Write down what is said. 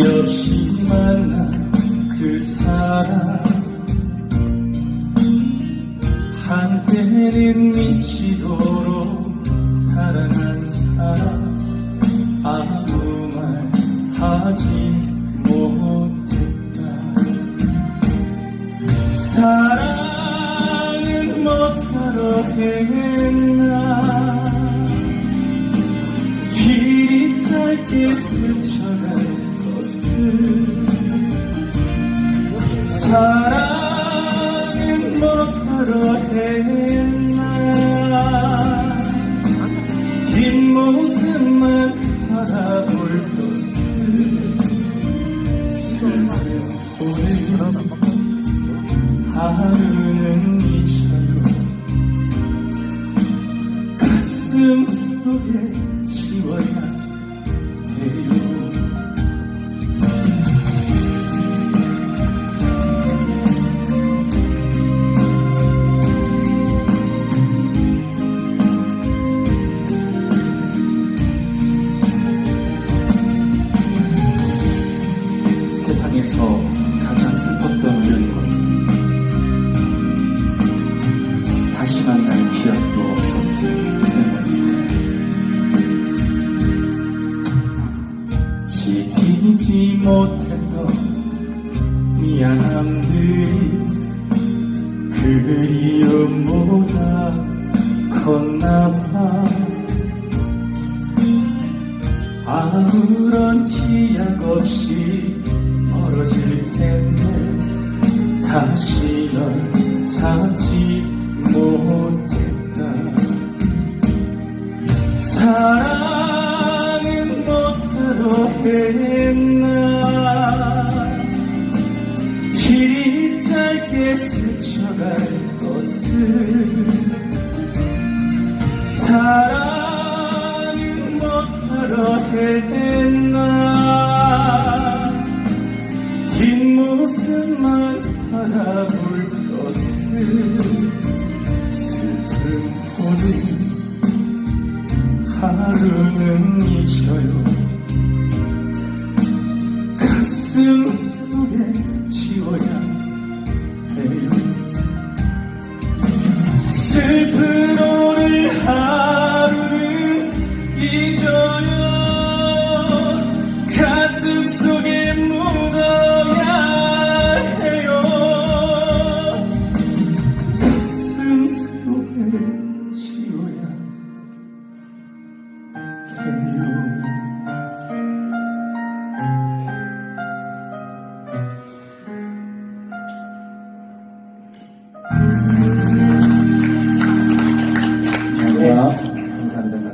없이 만난 그 사람. 한때는 미치도록 사랑한 사람. 아무 말 하지 못했다. 사랑은 못하러 했 사랑은 못하러 했나 뒷모습만 바라볼 것을. 슬픈 오늘 하루는 잊혀요 가슴 속에 지워야 해요 지키지 못했던 미안함들이 그리움보다 컸나봐. 아무런 기약 없이 멀어질 텐데 다시 널 찾지 못했다. 사랑은 했나? 길이 짧게 스쳐갈 것을 사랑은 못하러 했나? 뒷모습만 바라볼 것을 슬픈 오늘 하루는 잊혀요 가슴 속에 지워야